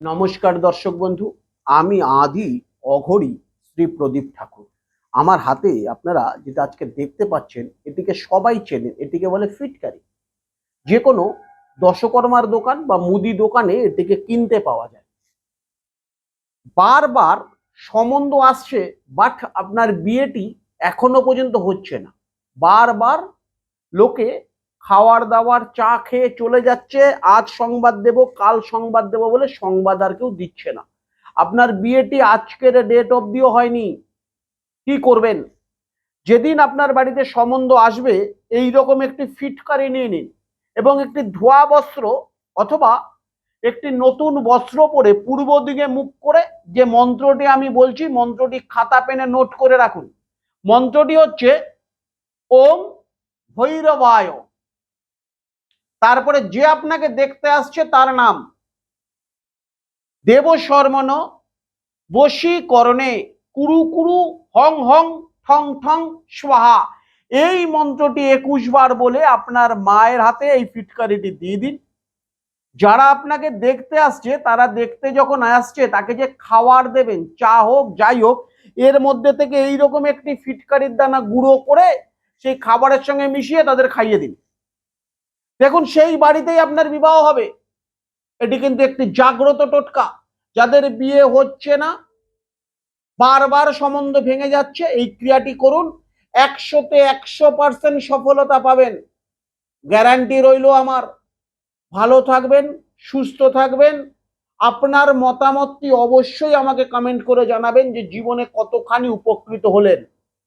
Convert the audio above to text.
নমস্কার দর্শক বন্ধু, আমি আদি অঘরি শ্রী প্রদীপ ঠাকুর। আমার হাতে আপনারা যেটা আজকে দেখতে পাচ্ছেন, এটিকে সবাই চেনেন, এটিকে বলে ফিটকারি যে কোনো দশকর্মার দোকান বা মুদি দোকানে এটিকে কিনতে পাওয়া যায়। বারবার সম্বন্ধ আসছে, বাট আপনার বিয়েটি এখনও পর্যন্ত হচ্ছে না। বারবার লোকে খাওয়ার দাওয়ার চা খেয়ে চলে যাচ্ছে। আজ সংবাদ দেব, কাল সংবাদ দেব বলে সংবাদ আর কেউ দিচ্ছে না। আপনার বিয়েটি আজকের ডেট অবধিও হয়নি। কি করবেন? যেদিন আপনার বাড়িতে সম্বন্ধ আসবে, এই রকম একটি ফিটকারি নিয়ে নিন এবং একটি ধোয়া বস্ত্র অথবা একটি নতুন বস্ত্র পরে পূর্ব দিকে মুখ করে যে মন্ত্রটি আমি বলছি, মন্ত্রটি খাতা পেনে নোট করে রাখুন। মন্ত্রটি হচ্ছে, ওম ভৈরবায়। তারপরে যে আপনাকে দেখতে আসছে তার নাম। দেবশর্মণ বশীকরণে কুরু কুরু, হং হং, ঠং ঠং, স্বাহা। এই মন্ত্রটি একুশ বার বলে আপনার মায়ের হাতে এই ফিটকারিটি দিয়ে দিন। যারা আপনাকে দেখতে আসছে, তারা দেখতে যখন আসছে, তাকে যে খাওয়ার দেবেন, চা হোক, যাই হোক, এর মধ্যে থেকে এইরকম একটি ফিটকারির দানা গুঁড়ো করে সেই খাবারের সঙ্গে মিশিয়ে তাদের খাইয়ে দিন। দেখুন, সেই বাড়িতেই আপনার বিবাহ হবে। এটি কিন্তু একটি জাগ্রত টোটকা। যাদের বিয়ে হচ্ছে না, বারবার সম্বন্ধ ভেঙে যাচ্ছে, এই ক্রিয়াটি করুন। একশোতে একশো পার্সেন্ট সফলতা পাবেন। গ্যারান্টি রইল আমার। ভালো থাকবেন, সুস্থ থাকবেন। আপনার মতামতটি অবশ্যই আমাকে কমেন্ট করে জানাবেন যে জীবনে কতখানি উপকৃত হলেন।